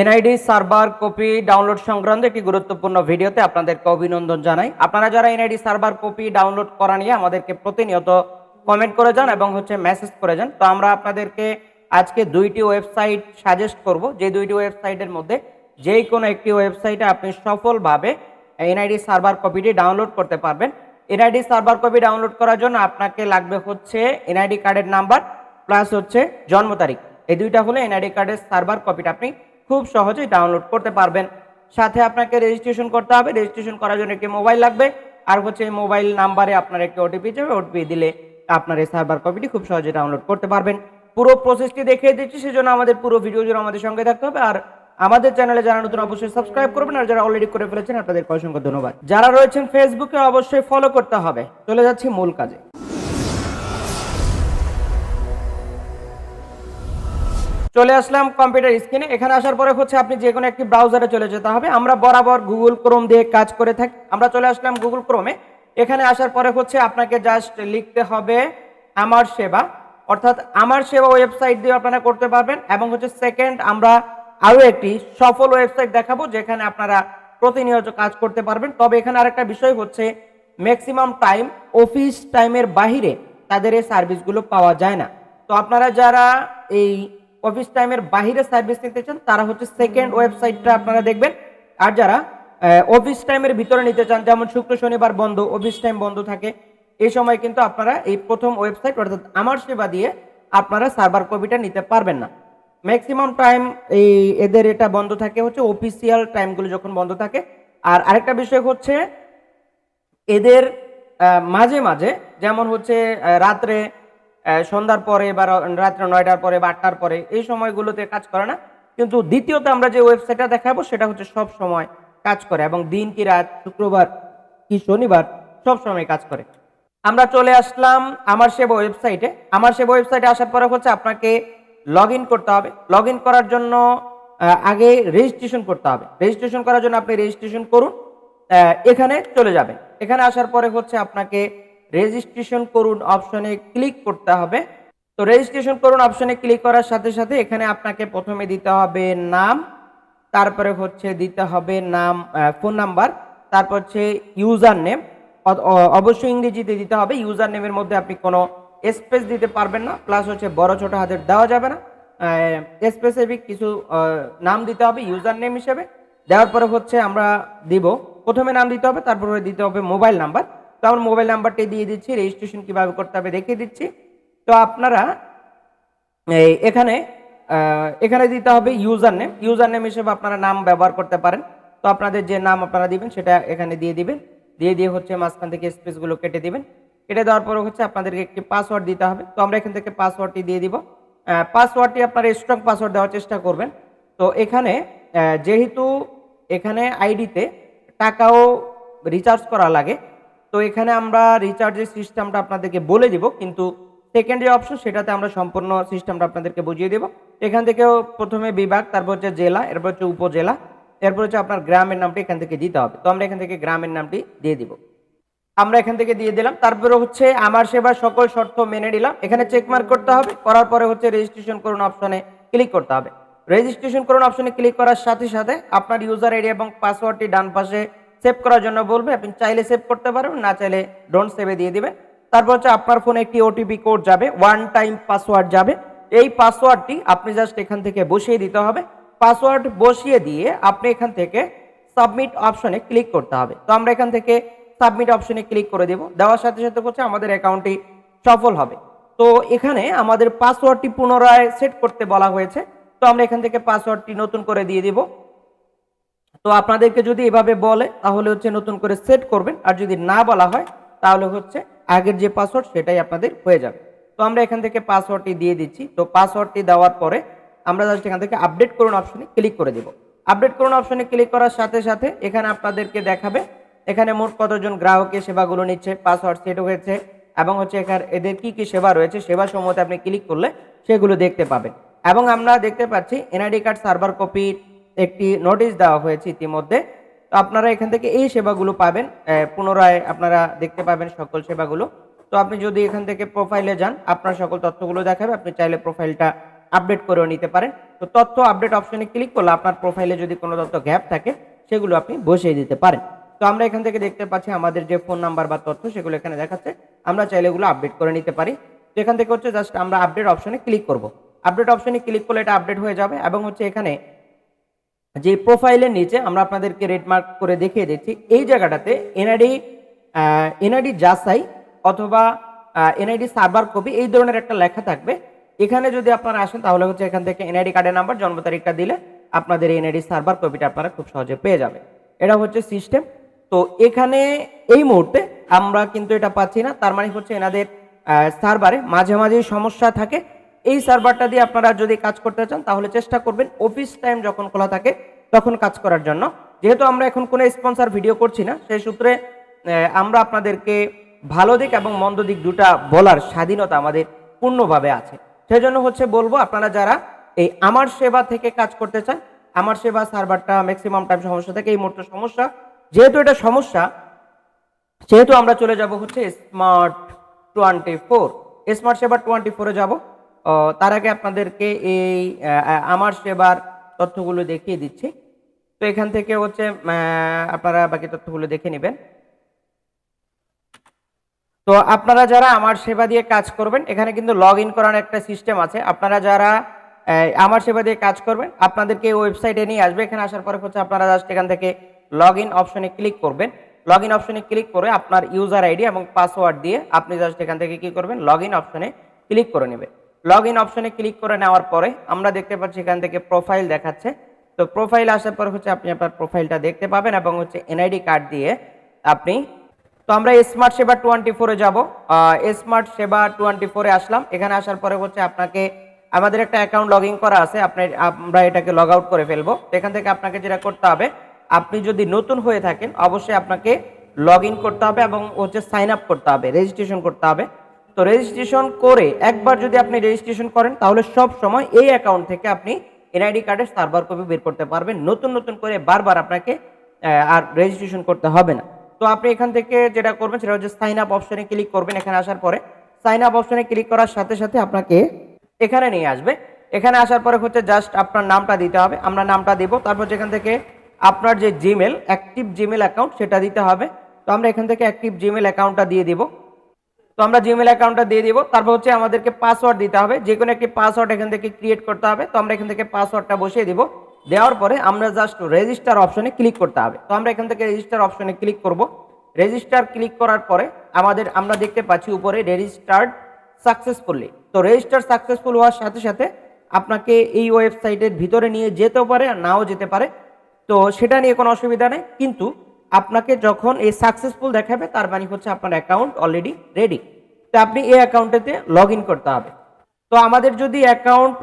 NID, server copy download সংক্রান্ত একটি গুরুত্বপূর্ণ ভিডিওতে আপনাদেরকে অভিনন্দন জানাই। আপনারা যারা এনআইডি, সার্ভার কপি ডাউনলোড করা নিয়ে আমাদেরকে প্রতিনিয়ত কমেন্ট করে যান এবং হচ্ছে মেসেজ করে যান, তো আমরা আপনাদেরকে আজকে দুইটি ওয়েবসাইট সাজেস্ট করব। যে দুইটি ওয়েবসাইটের মধ্যে যেই কোনো একটি ওয়েবসাইটে আপনি সফলভাবে এনআইডি, সার্ভার কপিটি ডাউনলোড করতে পারবেন। এনআইডি, সার্ভার কপি ডাউনলোড করার জন্য আপনাকে লাগবে হচ্ছে এনআইডি কার্ডের নাম্বার প্লাস হচ্ছে জন্ম তারিখ। এই দুইটা হলে এনআইডি কার্ডের সার্ভার কপিটা। আপনি খুব সহজেই ডাউনলোড করতে পারবেন। সাথে আপনাকে রেজিস্ট্রেশন করতে হবে। রেজিস্ট্রেশন করার জন্য একটি মোবাইল লাগবে। আর হচ্ছে মোবাইল নাম্বারে আপনার একটি ওটিপি যাবে। ওটিপি দিলে আপনার এই সার্ভার কপিটি খুব সহজে ডাউনলোড করতে পারবেন। পুরো প্রসেসটি দেখিয়ে দিচ্ছি। সেজন্য আমাদের পুরো ভিডিও জুড়ে আমাদের সঙ্গে থাকতে হবে। আর আমাদের চ্যানেলে যারা নতুন, অবশ্যই সাবস্ক্রাইব করবেন। আর যারা অলরেডি করে ফেলেছেন আপনাদের অসংখ্য ধন্যবাদ। যারা রয়েছেন ফেসবুকে অবশ্যই ফলো করতে হবে। চলে যাচ্ছি মূল কাজে। চলে আসলাম কম্পিউটার স্ক্রিনে এখানে আসার পরে হচ্ছে আপনি যে কোনো একটি ব্রাউজারে চলে যেতে হবে। আমরা বরাবর গুগল ক্রোম দিয়ে কাজ করে থাকি। আমরা চলে আসলাম গুগল ক্রোমে এখানে আসার পরে হচ্ছে আপনাকে জাস্ট লিখতে হবে আমার সেবা। অর্থাৎ আমার সেবা ওয়েবসাইট দিয়ে আপনারা করতে পারবেন এবং হচ্ছে সেকেন্ড আমরা আরও একটি সফল ওয়েবসাইট দেখাবো, যেখানে আপনারা প্রতিনিয়ত কাজ করতে পারবেন। তবে এখানে আরেকটা বিষয় হচ্ছে ম্যাক্সিমাম টাইম অফিস টাইমের বাহিরে তাদের এই সার্ভিসগুলো পাওয়া যায় না। তো আপনারা যারা এই অফিস টাইমের বাহিরে সার্ভিস নিতে চান, তারা হচ্ছে সেকেন্ড ওয়েবসাইটটা আপনারা দেখবেন। আর যারা অফিস টাইমের ভিতরে নিতে চান, যেমন শুক্র, শনিবার বন্ধ অফিস টাইম বন্ধ থাকে, এই সময় কিন্তু আপনারা এই প্রথম ওয়েবসাইট অর্থাৎ আমার সেবা দিয়ে আপনারা সার্ভার কপিটা নিতে পারবেন না। ম্যাক্সিমাম টাইম এই এদের এটা বন্ধ থাকে, হচ্ছে অফিসিয়াল টাইমগুলো যখন বন্ধ থাকে। আর আরেকটা বিষয় হচ্ছে, এদের মাঝে মাঝে, যেমন হচ্ছে রাত্রে সন্ধ্যার পরে বা রাত্রে নয়টার পরে বা আটটার পরে এই সময়গুলোতে কাজ করে না। কিন্তু দ্বিতীয়ত আমরা যে ওয়েবসাইটটা দেখাবো সেটা হচ্ছে সব সময় কাজ করে এবং দিন কি রাত, শুক্রবার কি শনিবার সব সময় কাজ করে। আমরা চলে আসলাম আমার সেবা ওয়েবসাইটে। আমার সেবা ওয়েবসাইটে আসার পরে হচ্ছে আপনাকে লগ করতে হবে। লগ করার জন্য আগে রেজিস্ট্রেশন করতে হবে। রেজিস্ট্রেশন করার জন্য আপনি রেজিস্ট্রেশন করুন এখানে চলে যাবেন। এখানে আসার পরে হচ্ছে আপনাকে রেজিস্ট্রেশন করুন অপশনে ক্লিক করতে হবে। তো রেজিস্ট্রেশন করুন অপশনে ক্লিক করার সাথে সাথে এখানে আপনাকে প্রথমে দিতে হবে নাম, তারপরে হচ্ছে দিতে হবে নাম ফোন নাম্বার, তারপর হচ্ছে ইউজার নেম। অবশ্যই ইংরেজিতে দিতে হবে, ইউজার নেমের মধ্যে আপনি কোনো স্পেস দিতে পারবেন না, প্লাস হচ্ছে বড় ছোট হাতের দেওয়া যাবে না। স্পেসিফিক কিছু নাম দিতে হবে ইউজার নেম হিসেবে। দেওয়ার পরে হচ্ছে আমরা দিব, প্রথমে নাম দিতে হবে, তারপরে দিতে হবে মোবাইল নাম্বার। তো আমার মোবাইল নাম্বারটি দিয়ে দিচ্ছি রেজিস্ট্রেশন কীভাবে করতে হবে দেখিয়ে দিচ্ছি। তো আপনারা এখানে এখানে দিতে হবে ইউজার নেম ইউজার নেম হিসেবে আপনারা নাম ব্যবহার করতে পারেন। তো আপনাদের যে নাম আপনারা দিবেন, সেটা এখানে দিয়ে দিবেন। দিয়ে দিয়ে হচ্ছে মাঝখান থেকে স্পেসগুলো কেটে দিবেন। কেটে দেওয়ার পরে হচ্ছে আপনাদেরকে একটি পাসওয়ার্ড দিতে হবে। তো আমরা এখান থেকে পাসওয়ার্ডটি দিয়ে দিব। পাসওয়ার্ডটি আপনারা স্ট্রং পাসওয়ার্ড দেওয়ার চেষ্টা করবেন। তো এখানে যেহেতু এখানে আইডিতে টাকাও রিচার্জ করা লাগে তো এখানে আমরা রিচার্জের সিস্টেমটা আপনাদেরকে বলে দিব, কিন্তু সেকেন্ড যে অপশন সেটাতে আমরা সম্পূর্ণ সিস্টেমটা আপনাদেরকে বুঝিয়ে দেব। এখান থেকেও প্রথমে বিভাগ, তারপর হচ্ছে জেলা, এরপর হচ্ছে উপজেলা, এরপর হচ্ছে আপনার গ্রামের নামটি এখান থেকে দিতে হবে। তো আমরা এখান থেকে গ্রামের নামটি দিয়ে দিব। আমরা এখান থেকে দিয়ে দিলাম, তারপরে হচ্ছে আমার সেবা সকল শর্ত মেনে নিলাম। এখানে চেক মার্ক করতে হবে, করার পরে হচ্ছে রেজিস্ট্রেশন করুন অপশনে ক্লিক করতে হবে। রেজিস্ট্রেশন করুন অপশনে ক্লিক করার সাথে সাথে আপনার ইউজার আইডি এবং পাসওয়ার্ডটি ডান পাশে সেভ করার জন্য বলবে, আপনি চাইলে সেভ করতে পারবেন না চাইলে ডোন্ট সেভে দিয়ে দিবেন। তারপর হচ্ছে আপনার ফোনে একটি ওটিপি কোড যাবে ওয়ান টাইম পাসওয়ার্ড যাবে। এই পাসওয়ার্ডটি আপনি জাস্ট এখান থেকে বসিয়ে দিতে হবে। পাসওয়ার্ড বসিয়ে দিয়ে আপনি এখান থেকে সাবমিট অপশনে ক্লিক করতে হবে। তো আমরা এখান থেকে সাবমিট অপশনে ক্লিক করে দেব। দেওয়ার সাথে সাথে হচ্ছে আমাদের অ্যাকাউন্টটি সফল হবে। তো এখানে আমাদের পাসওয়ার্ডটি পুনরায় সেট করতে বলা হয়েছে। তো আমরা এখান থেকে পাসওয়ার্ডটি নতুন করে দিয়ে দিব। তো আপনাদেরকে যদি এভাবে বলে, তাহলে হচ্ছে নতুন করে সেট করবেন। আর যদি না বলা হয়, তাহলে হচ্ছে আগের যে পাসওয়ার্ড সেটাই আপনাদের হয়ে যাবে। তো আমরা এখান থেকে পাসওয়ার্ডটি দিয়ে দিচ্ছি। তো পাসওয়ার্ডটি দেওয়ার পরে আমরা জাস্ট এখান থেকে আপডেট করুন অপশনে ক্লিক করে দেব। আপডেট করুন অপশনে ক্লিক করার সাথে সাথে এখানে আপনাদেরকে দেখাবে, এখানে মোট কতজন গ্রাহকের সেবাগুলো নিচ্ছে পাসওয়ার্ড সেট হয়েছে, এবং হচ্ছে এখানে, এদের কি কি সেবা রয়েছে, সেবা সমূহতে আপনি ক্লিক করলে সেগুলো দেখতে পাবেন। এবং আমরা দেখতে পাচ্ছি, এনআইডি কার্ড সার্ভার কপির একটি নোটিশ দেওয়া হয়েছে ইতিমধ্যে। তো আপনারা এখান থেকে এই সেবাগুলো পাবেন পুনরায় আপনারা দেখতে পাবেন সকল সেবাগুলো। তো আপনি যদি এখান থেকে প্রোফাইলে যান, আপনার সকল তথ্যগুলো দেখাবে, আপনি চাইলে প্রোফাইলটা আপডেট করেও নিতে পারেন। তো তথ্য আপডেট অপশনে ক্লিক করলে আপনার প্রোফাইলে যদি কোনো তথ্য গ্যাপ থাকে, সেগুলো আপনি বসিয়ে দিতে পারেন। তো আমরা এখান থেকে দেখতে পাচ্ছি আমাদের যে ফোন নাম্বার বা তথ্য, সেগুলো এখানে দেখাচ্ছে। আমরা চাইলে এগুলো আপডেট করে নিতে পারি। তো এখান থেকে হচ্ছে জাস্ট আমরা আপডেট অপশনে ক্লিক করব। আপডেট অপশনে ক্লিক করলে এটা আপডেট হয়ে যাবে এবং হচ্ছে এখানে যে প্রোফাইলের নিচে আমরা আপনাদেরকে রেড মার্ক করে দেখিয়ে দিচ্ছি, এই জায়গাটাতে এনআইডি এনআইডি যাচাই অথবা এনআইডি সার্ভার কপি এই ধরনের একটা লেখা থাকবে। এখানে যদি আপনারা আসেন, তাহলে হচ্ছে এখান থেকে এনআইডি কার্ডের নাম্বার জন্ম তারিখটা দিলে আপনাদের এনআইডি সার্ভার কপিটা আপনারা খুব সহজে পেয়ে যাবে এটা হচ্ছে সিস্টেম তো এখানে এই মুহূর্তে আমরা কিন্তু এটা পাচ্ছি না, তার মানে হচ্ছে এনাদের সার্ভারে মাঝে মাঝে সমস্যা থাকে। এই সার্ভারটা দিয়ে আপনারা যদি কাজ করতে চান, তাহলে চেষ্টা করবেন অফিস টাইম যখন খোলা থাকে, তখন কাজ করার জন্য। যেহেতু আমরা এখন কোনো স্পন্সর ভিডিও করছি না, সেই সূত্রে আমরা আপনাদেরকে ভালো দিক এবং মন্দ দিক দুটা বলার স্বাধীনতা আমাদের পূর্ণভাবে আছে। সেই জন্য হচ্ছে বলব, আপনারা যারা এই আমার সেবা থেকে কাজ করতে চান, আমার সেবা সার্ভারটা ম্যাক্সিমাম টাইম সমস্যা থাকে এই মুহূর্তে সমস্যা। যেহেতু এটা সমস্যা, সেহেতু আমরা চলে যাব হচ্ছে স্মার্ট টোয়েন্টি ফোর স্মার্ট সেবা টোয়েন্টি ফোরে যাব। তার আগে আপনাদেরকে এই আমার সেবার তথ্যগুলো দেখিয়ে দিচ্ছি। তো এখান থেকে হচ্ছে আপনারা বাকি তথ্যগুলো দেখে নেবেন। তো আপনারা যারা আমার সেবা দিয়ে কাজ করবেন, এখানে কিন্তু লগ ইন করার একটা সিস্টেম আছে। আপনারা যারা আমার সেবা দিয়ে কাজ করবেন, আপনাদেরকে ওয়েবসাইটে নিয়ে আসবে। এখানে আসার পরে হচ্ছে আপনারা জাস্ট এখান থেকে লগ ইন অপশনে ক্লিক করবেন। লগ ইন অপশনে ক্লিক করে আপনার ইউজার আইডি এবং পাসওয়ার্ড দিয়ে আপনি জাস্ট এখান থেকে কি করবেন লগ ইন অপশনে ক্লিক করে নেবেন। লগ ইন অপশনে ক্লিক করে নেওয়ার পরে আমরা দেখতে পাচ্ছি এখান থেকে প্রোফাইল দেখাচ্ছে। তো প্রোফাইল আসার পর হচ্ছে আপনি আপনার প্রোফাইলটা দেখতে পাবেন এবং হচ্ছে এনআইডি কার্ড দিয়ে আপনি তো আমরা স্মার্ট সেবা টোয়েন্টি ফোরে যাব। স্মার্ট সেবা টোয়েন্টি ফোরে আসলাম। এখানে আসার পরে হচ্ছে আপনাকে আমাদের একটা অ্যাকাউন্ট লগ ইন করা আছে। আপনি আমরা এটাকে লগ আউট করে ফেলব। তো এখান থেকে আপনাকে যেটা করতে হবে, আপনি যদি নতুন হয়ে থাকেন, অবশ্যই আপনাকে লগ ইন করতে হবে এবং হচ্ছে সাইন আপ করতে হবে রেজিস্ট্রেশন করতে হবে। তো রেজিস্ট্রেশন করে একবার যদি আপনি রেজিস্ট্রেশন করেন, তাহলে সব সময় এই অ্যাকাউন্ট থেকে আপনি এনআইডি কার্ডের সার্ভার কপি বের করতে পারবেন। নতুন নতুন করে বারবার আপনাকে আর রেজিস্ট্রেশন করতে হবে না। তো আপনি এখান থেকে যেটা করবেন, সেটা হচ্ছে সাইন আপ অপশনে ক্লিক করবেন এখানে আসার পরে। সাইন আপ অপশনে ক্লিক করার সাথে সাথে আপনাকে এখানে নিয়ে আসবে। এখানে আসার পরে হচ্ছে জাস্ট আপনার নামটা দিতে হবে। আমরা নামটা দিব। তারপর যেখান থেকে আপনার যে জিমেল অ্যাক্টিভ জিমেল অ্যাকাউন্ট সেটা দিতে হবে। তো আমরা এখান থেকে অ্যাক্টিভ জিমেল অ্যাকাউন্টটা দিয়ে দিব। তো আমরা জিমেল অ্যাকাউন্টটা দিয়ে দিব। তারপর হচ্ছে আমাদেরকে পাসওয়ার্ড দিতে হবে। যে কোনো একটি পাসওয়ার্ড এখান থেকে ক্রিয়েট করতে হবে। তো আমরা এখান থেকে পাসওয়ার্ডটা বসিয়ে দিব। দেওয়ার পরে আমরা জাস্ট রেজিস্টার অপশনে ক্লিক করতে হবে। তো আমরা এখান থেকে রেজিস্টার অপশনে ক্লিক করব। রেজিস্টার ক্লিক করার পরে আমাদের, আমরা দেখতে পাচ্ছি উপরে রেজিস্টার্ড সাকসেসফুলি তো রেজিস্টার সাকসেসফুল হওয়ার সাথে সাথে আপনাকে এই ওয়েবসাইটের ভিতরে নিয়ে যেতেও পারে আর নাও যেতে পারে। তো সেটা নিয়ে কোনো অসুবিধা নেই। কিন্তু আপনাকে যখন এই সাকসেসফুল দেখাবে, তার মানে হচ্ছে আপনার অ্যাকাউন্ট অলরেডি রেডি তো আপনি এই অ্যাকাউন্টেতে লগ করতে হবে। তো আমাদের যদি অ্যাকাউন্ট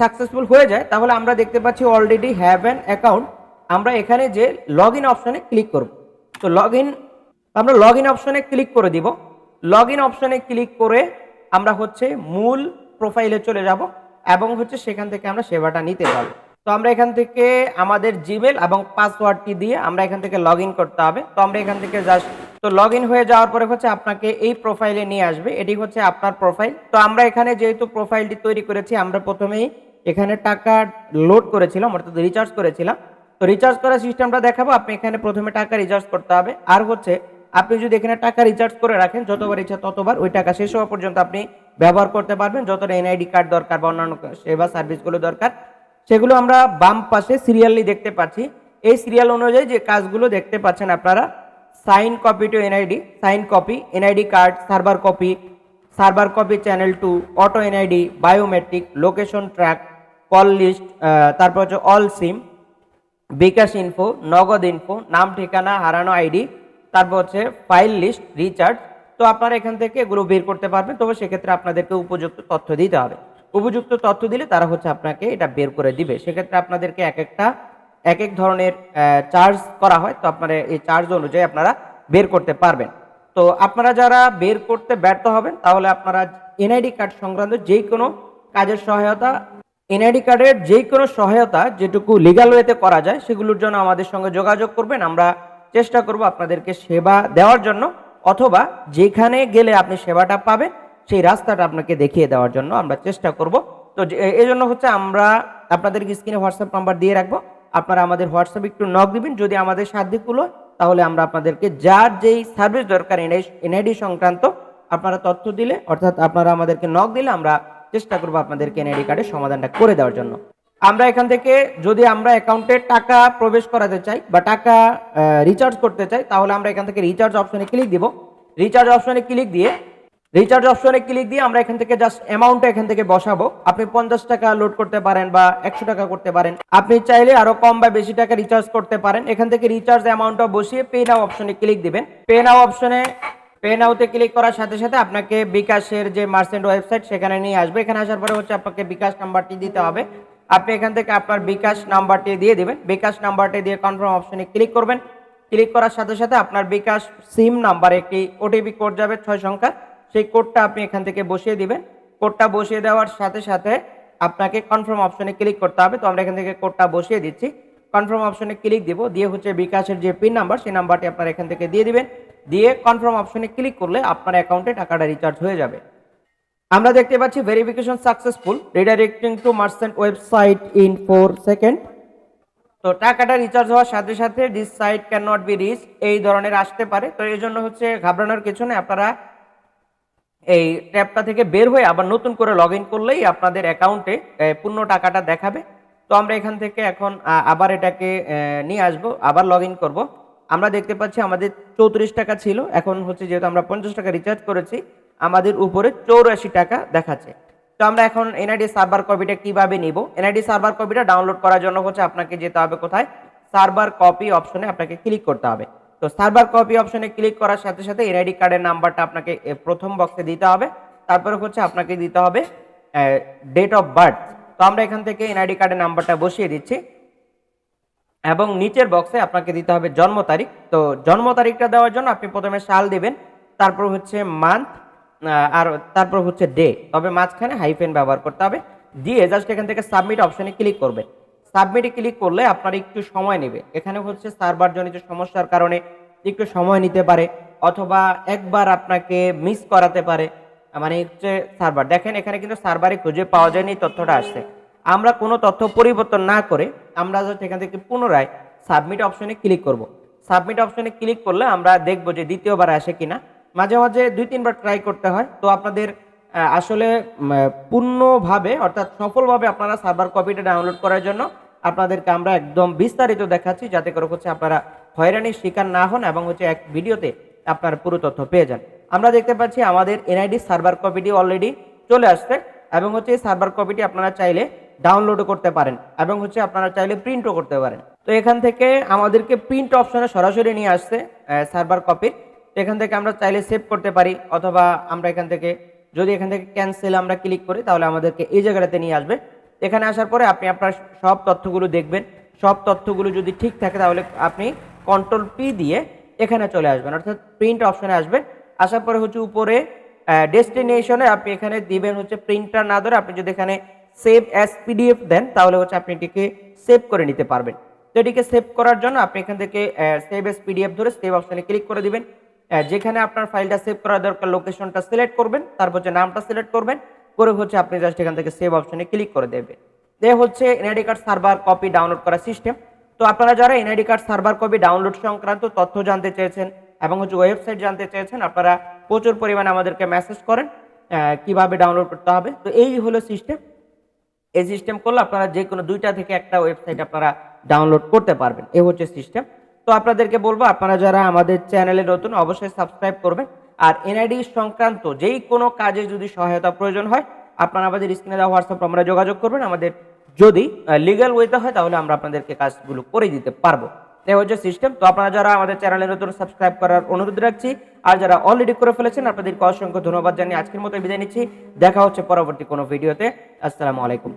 সাকসেসফুল হয়ে যায়, তাহলে আমরা দেখতে পাচ্ছি অলরেডি হ্যাভ অ্যান অ্যাকাউন্ট আমরা এখানে যে লগ ইন অপশানে ক্লিক করব। তো লগ ইন আমরা লগ ইন অপশানে ক্লিক করে দিব। লগ ইন অপশানে ক্লিক করে আমরা হচ্ছে মূল প্রোফাইলে চলে যাব এবং হচ্ছে সেখান থেকে আমরা সেবাটা নিতে পারব। তো আমরা এখান থেকে আমাদের জিমেল এবং পাসওয়ার্ডটি দিয়ে আমরা এখান থেকে লগ করতে হবে। তো আমরা এখান থেকে জাস্ট তো লগ হয়ে যাওয়ার পরে হচ্ছে আপনাকে এই প্রোফাইলে নিয়ে আসবে। এটি হচ্ছে আপনার প্রোফাইল তো আমরা এখানে যেহেতু প্রোফাইলটি তৈরি করেছি, আমরা প্রথমেই এখানে টাকা লোড করেছিলাম, অর্থাৎ রিচার্জ করেছিলাম। তো রিচার্জ করার সিস্টেমটা দেখাবো। আপনি এখানে প্রথমে টাকা রিচার্জ করতে হবে। আর হচ্ছে, আপনি যদি এখানে টাকা রিচার্জ করে রাখেন, যতবার ইচ্ছা ততবার ওই টাকা শেষ হওয়া পর্যন্ত আপনি ব্যবহার করতে পারবেন। যতটা এনআইডি কার্ড দরকার বা অন্যান্য সেবা সার্ভিসগুলো দরকার সেগুলো আমরা বাম পাশে সিরিয়ালি দেখতে পাচ্ছি। এই সিরিয়াল অনুযায়ী যে কাজগুলো দেখতে পাচ্ছেন আপনারা sign copy to NID sign copy NID card server copy server copy channel to auto NID biometric location track call list তারপর হচ্ছে all SIM bKash info Nagad info নাম, ঠিকানা, হারানো আইডি তারপর হচ্ছে ফাইল লিস্ট রিচার্জ তো আপনারা এখান থেকে এগুলো বের করতে পারবেন, তবে সেক্ষেত্রে আপনাদেরকে উপযুক্ত তথ্য দিতে হবে। উপযুক্ত তথ্য দিলে তারা হচ্ছে আপনাকে এটা বের করে দিবে। সেক্ষেত্রে আপনাদেরকে এক একটা, এক এক ধরনের চার্জ করা হয়। তো আপনারা এই চার্জ অনুযায়ী আপনারা বের করতে পারবেন। তো আপনারা যারা বের করতে ব্যর্থ হবেন, তাহলে আপনারা এনআইডি কার্ড সংক্রান্ত যে কোনো কাজের সহায়তা, এনআইডি কার্ডের যে কোনো সহায়তা যেটুকু লিগাল ওয়েতে করা যায়, সেগুলোর জন্য আমাদের সঙ্গে যোগাযোগ করবেন। আমরা চেষ্টা করব আপনাদেরকে সেবা দেওয়ার জন্য। অথবা যেখানে গেলে আপনি সেবাটা পাবেন সেই রাস্তাটা আপনাকে দেখিয়ে দেওয়ার জন্য আমরা চেষ্টা করব। তো এই জন্য হচ্ছে আমরা আপনাদেরকে স্ক্রিনে হোয়াটসঅ্যাপ নাম্বার দিয়ে রাখব। আপনারা আমাদের হোয়াটসঅ্যাপে একটু নক দিবেন। যদি আমাদের সাধ্যকুলো তাহলে আমরা আপনাদেরকে যার যেই সার্ভিস দরকার এনআইডি সংক্রান্ত আপনারা তথ্য দিলে, অর্থাৎ আপনারা আমাদেরকে নক দিলে আমরা চেষ্টা করব আপনাদেরকে এনআইডি কার্ডের সমাধানটা করে দেওয়ার জন্য। আমরা এখান থেকে যদি আমরা অ্যাকাউন্টে টাকা প্রবেশ করাতে চাই বা টাকা রিচার্জ করতে চাই, তাহলে আমরা এখান থেকে রিচার্জ অপশনে ক্লিক দিব। রিচার্জ অপশনে ক্লিক দিয়ে রিচার্জ অপশনে ক্লিক দিয়ে আমরা এখান থেকে জাস্ট অ্যামাউন্টটা এখান থেকে বসাবো। আপনি পঞ্চাশ টাকা লোড করতে পারেন বা একশো টাকা করতে পারেন। আপনি চাইলে আরও কম বা বেশি টাকা রিচার্জ করতে পারেন। এখান থেকে রিচার্জ অ্যামাউন্টটা বসিয়ে পে নাও অপশনে ক্লিক দিবেন। পে নাও অপশনে পে নাওতে ক্লিক করার সাথে সাথে আপনাকে বিকাশের যে মার্চেন্ট ওয়েবসাইট সেখানে নিয়ে আসবে। এখানে আসার পরে হচ্ছে আপনাকে বিকাশ নাম্বারটি দিতে হবে। আপনি এখান থেকে আপনার বিকাশ নাম্বারটি দিয়ে দিবেন। বিকাশ নাম্বারটি দিয়ে কনফার্ম অপশনে ক্লিক করবেন। ক্লিক করার সাথে সাথে আপনার বিকাশ সিম নাম্বারে একটি ওটিপি কোড যাবে, ছয় সংখ্যা। সেই কোডটা আপনি এখান থেকে বসিয়ে দিবেন। কোডটা বসিয়ে দেওয়ার সাথে সাথে আপনাকে কনফার্ম অপশনে ক্লিক করতে হবে। তো আমরা এখান থেকে কোডটা বসিয়ে দিচ্ছি। কনফার্ম অপশনে ক্লিক দিব। দিয়ে হচ্ছে বিকাশের যে পিন নাম্বার সেই নাম্বারটি আপনার এখান থেকে দিয়ে দিবেন। দিয়ে কনফার্ম অপশনে ক্লিক করলে আপনার অ্যাকাউন্টে টাকাটা রিচার্জ হয়ে যাবে। আমরা দেখতে পাচ্ছি verification successful redirecting to merchant website in four second তো টাকাটা রিচার্জ হওয়ার সাথে সাথে this site can not be reach এই ধরনের আসতে পারে। তো এই জন্য হচ্ছে ঘাবড়ানোর কিছু নেই। আপনারা এই ট্যাবটা থেকে বের হয়ে আবার নতুন করে লগ ইন করলেই আপনাদের অ্যাকাউন্টে পূর্ণ টাকাটা দেখাবে। তো আমরা এখান থেকে এখন আবার এটাকে নিয়ে আসব, আবার লগ ইন করব। আমরা দেখতে পাচ্ছি আমাদের চৌত্রিশ টাকা ছিল, এখন হচ্ছে যেহেতু আমরা পঞ্চাশ টাকা রিচার্জ করেছি, আমাদের উপরে চৌরাশি টাকা দেখাচ্ছে। তো আমরা এখন এনআইডি সার্ভার কপিটা কীভাবে নিব? এনআইডি সার্ভার কপিটা ডাউনলোড করার জন্য হচ্ছে আপনাকে যেতে হবে কোথায়? সার্ভার কপি অপশনে আপনাকে ক্লিক করতে হবে। তো সার্ভার কপি অপশনে ক্লিক করার সাথে সাথে এনআইডি কার্ডের নাম্বারটা আপনাকে প্রথম বক্সে দিতে হবে। তারপরে হচ্ছে আপনাকে দিতে হবে ডেট অফ বার্থ তো আমরা এখান থেকে এনআইডি কার্ডের নাম্বারটা বসিয়ে দিচ্ছি। এবং নিচের বক্সে আপনাকে দিতে হবে জন্ম তারিখ। তো জন্ম তারিখটা দেওয়ার জন্য আপনি প্রথমে সাল দিবেন, তারপর হচ্ছে মান্থ আর তারপর হচ্ছে ডে তবে মাঝখানে হাইফেন ব্যবহার করতে হবে। দিয়ে জাস্ট এখান থেকে সাবমিট অপশনে ক্লিক করবেন। সাবমিটে ক্লিক করলে আপনার একটু সময় নেবে। এখানে হচ্ছে সার্ভার জনিত সমস্যার কারণে একটু সময় নিতে পারে অথবা একবার আপনাকে মিস করাতে পারে। মানে হচ্ছে সার্ভার দেখেন, এখানে কিন্তু সার্ভারে খুঁজে পাওয়া যায়নি, তথ্যটা আসছে। আমরা কোনো তথ্য পরিবর্তন না করে আমরা জাস্ট এখান থেকে পুনরায় সাবমিট অপশনে ক্লিক করব। সাবমিট অপশনে ক্লিক করলে আমরা দেখব যে দ্বিতীয়বার আসে কিনা। মাঝে মাঝে দুই, তিনবার ট্রাই করতে হয়। তো আপনাদের আসলে পূর্ণভাবে অর্থাৎ সফলভাবে আপনারা সার্ভার কপিটা ডাউনলোড করার জন্য আপনাদেরকে আমরা একদম বিস্তারিত দেখাচ্ছি, যাতে করে হচ্ছে আপনারা হয়রানির শিকার না হন এবং হচ্ছে এক ভিডিওতে আপনার পুরো তথ্য পেয়ে যান। আমরা দেখতে পাচ্ছি আমাদের এনআইডি সার্ভার কপিটি অলরেডি চলে আসছে এবং হচ্ছে এই সার্ভার কপিটি আপনারা চাইলে ডাউনলোডও করতে পারেন এবং হচ্ছে আপনারা চাইলে প্রিন্টও করতে পারেন। তো এখান থেকে আমাদেরকে প্রিন্ট অপশনে সরাসরি নিয়ে আসছে সার্ভার কপির এখান থেকে আমরা চাইলে সেভ করতে পারি অথবা আমরা এখান থেকে যদি এখান থেকে ক্যান্সেল আমরা ক্লিক করি, তাহলে আমাদেরকে এই জায়গাটাতে নিয়ে আসবে। এখানে আসার পরে আপনি আপনার সব তথ্যগুলো দেখবেন। সব তথ্যগুলো যদি ঠিক থাকে তাহলে আপনি কন্ট্রোল পি দিয়ে এখানে চলে আসবেন। অর্থাৎ প্রিন্ট অপশনে আসবেন। আসার পরে হচ্ছে উপরে ডেস্টিনেশনে আপনি এখানে দিবেন হচ্ছে প্রিন্টার না ধরে আপনি যদি এখানে সেভ অ্যাস পিডিএফ দেন, তাহলে হচ্ছে আপনি এটিকে সেভ করে নিতে পারবেন। তো এটিকে সেভ করার জন্য আপনি এখান থেকে সেভ এস পিডিএফ ধরে সেভ অপশনে ক্লিক করে দিবেন। যেখানে আপনার ফাইলটা সেভ করা দরকার লোকেশনটা সিলেক্ট করবেন, তারপর হচ্ছে নামটা সিলেক্ট করবেন। করে হচ্ছে আপনি জাস্ট এখান থেকে সেভ অপশনে ক্লিক করে দেবেন। এ হচ্ছে NID card server copy download করার সিস্টেম তো আপনারা যারা NID card server copy download সংক্রান্ত তথ্য জানতে চেয়েছেন এবং হচ্ছে ওয়েবসাইট জানতে চেয়েছেন, আপনারা প্রচুর পরিমাণে আমাদেরকে মেসেজ করেন কীভাবে ডাউনলোড করতে হবে। তো এই হলো সিস্টেম এই সিস্টেম করলে আপনারা যে কোনো দুইটা থেকে একটা ওয়েবসাইট আপনারা ডাউনলোড করতে পারবেন। এ হচ্ছে সিস্টেম তো আপনাদেরকে বলব, আপনারা যারা আমাদের চ্যানেলে নতুন, অবশ্যই সাবস্ক্রাইব করবেন। আর এনআইডি সংক্রান্ত যেই কোনো কাজে যদি সহায়তা প্রয়োজন হয়, আপনারা আমাদের স্ক্রিনে দেওয়া হোয়াটসঅ্যাপ আমরা যোগাযোগ করবেন। আমাদের যদি লিগ্যাল ওয়েতে হয়, তাহলে আমরা আপনাদেরকে কাজগুলো করে দিতে পারব। এই হচ্ছে সিস্টেম তো আপনারা যারা আমাদের চ্যানেলে নতুন সাবস্ক্রাইব করার অনুরোধ রাখছি, আর যারা অলরেডি করে ফেলেছেন, আপনাদেরকে অসংখ্য ধন্যবাদ জানিয়ে আজকের মতো বিদায় নিচ্ছি। দেখা হচ্ছে পরবর্তী কোনো ভিডিওতে আসসালামু আলাইকুম।